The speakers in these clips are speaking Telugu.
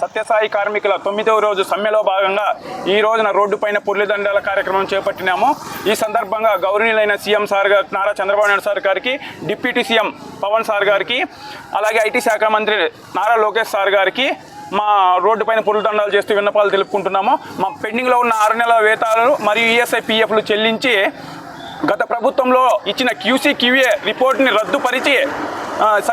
సత్యసాయి కార్మికుల తొమ్మిదవ రోజు సమ్మెలో భాగంగా ఈ రోజున రోడ్డుపైన పుర్లిదండాల కార్యక్రమం చేపట్టినాము. ఈ సందర్భంగా గౌరవనీయులైన సీఎం సార్ గారు నారా చంద్రబాబు నాయుడు సార్ గారికి డిప్యూటీ సీఎం పవన్ సార్ గారికి అలాగే ఐటీ శాఖ మంత్రి నారా లోకేష్ సార్ గారికి మా రోడ్డు పైన పురుదండాలు చేస్తూ విన్నపాలు తెలుపుకుంటున్నాము. మా పెండింగ్లో ఉన్న ఆరు నెలల వేతాలు మరియు ఈఎస్ఐ పిఎఫ్లు చెల్లించి గత ప్రభుత్వంలో ఇచ్చిన క్యూసీ క్యూఏ రిపోర్ట్ని రద్దుపరిచి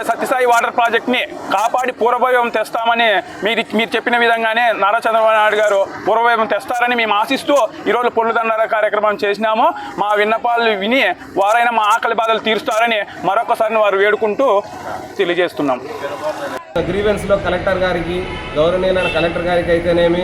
సత్యసాయి వాటర్ ప్రాజెక్ట్ని కాపాడి పూర్వభైవం తెస్తామని మీరు మీరు చెప్పిన విధంగానే నారా చంద్రబాబు నాయుడు గారు పూర్వవైభవం తెస్తారని మేము ఆశిస్తూ ఈరోజు పొల్లుదండాల కార్యక్రమం చేసినాము. మా విన్నపాలు విని వారైనా మా ఆకలి బాధలు తీరుస్తారని మరొకసారి వారు వేడుకుంటూ తెలియజేస్తున్నాం. గ్రీవెన్స్లో కలెక్టర్ గారికి గౌరవనీయులైన కలెక్టర్ గారికి అయితేనేమి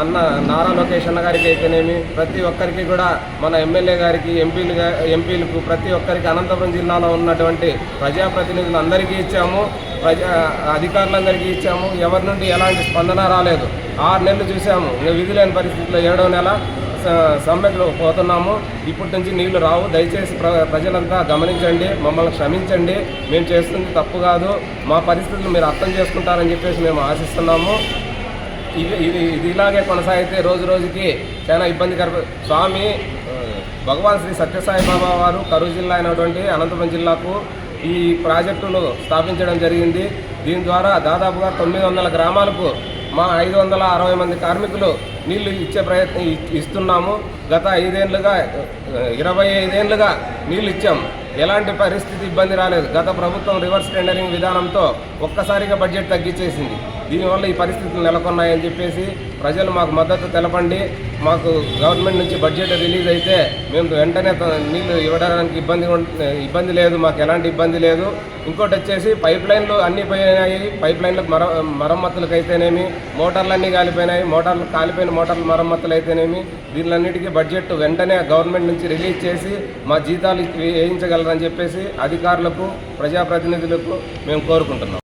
అన్న నారా లోకేష్ అన్న గారికి అయితేనేమి ప్రతి ఒక్కరికి కూడా మన ఎమ్మెల్యే గారికి ఎంపీలు ఎంపీలకు ప్రతి ఒక్కరికి అనంతపురం జిల్లాలో ఉన్నటువంటి ప్రజాప్రతినిధులు అందరికీ ఇచ్చాము ప్రజా అధికారులందరికీ ఇచ్చాము ఎవరి నుండి ఎలాంటి స్పందన రాలేదు. ఆరు నెలలు చూసాము ఇంకా విధి లేని పరిస్థితిలో ఏడో నెల సమ్మెకు పోతున్నాము. ఇప్పటి నుంచి నీళ్ళు రావు. దయచేసి ప్ర ప్రజలంతా గమనించండి. మమ్మల్ని క్షమించండి. మేము చేస్తుంది తప్పు కాదు. మా పరిస్థితులు మీరు అర్థం చేసుకుంటారని చెప్పేసి మేము ఆశిస్తున్నాము. ఇది ఇది ఇది ఇలాగే కొనసాగితే రోజు రోజుకి చాలా ఇబ్బందికర స్వామి భగవాన్ శ్రీ సత్యసాయి బాబా వారు కరూరు జిల్లా అయినటువంటి అనంతపురం జిల్లాకు ఈ ప్రాజెక్టును స్థాపించడం జరిగింది. దీని ద్వారా దాదాపుగా తొమ్మిది వందల గ్రామాలకు మా ఐదు వందల అరవై మంది కార్మికులు నీళ్ళు ఇచ్చే ప్రయత్నం ఇస్తున్నాము. గత ఐదేళ్ళుగా ఇరవై ఐదేళ్ళుగా నీళ్ళు ఇచ్చాం. ఎలాంటి పరిస్థితి ఇబ్బంది రాలేదు. గత ప్రభుత్వం రివర్స్ టెండరింగ్ విధానంతో ఒక్కసారిగా బడ్జెట్ తగ్గించేసింది. దీనివల్ల ఈ పరిస్థితులు నెలకొన్నాయని చెప్పేసి ప్రజలు మాకు మద్దతు తెలపండి. మాకు గవర్నమెంట్ నుంచి బడ్జెట్ రిలీజ్ అయితే మేము వెంటనే నీళ్ళు ఇవ్వడానికి ఇబ్బంది ఇబ్బంది లేదు మాకు ఎలాంటి ఇబ్బంది లేదు. ఇంకోటి వచ్చేసి పైప్ లైన్లు అన్నీ పోయినాయి. పైప్ లైన్లకు మర మరమ్మతులకు అయితేనేమి మోటార్లన్నీ కాలిపోయినాయి. మోటార్లు కాలిపోయిన మోటార్లు మరమ్మతులు అయితేనేమి దీనిలన్నిటికీ బడ్జెట్ వెంటనే గవర్నమెంట్ నుంచి రిలీజ్ చేసి మా జీతాలు వేయించగలరని చెప్పేసి అధికారులకు ప్రజాప్రతినిధులకు మేము కోరుకుంటున్నాం.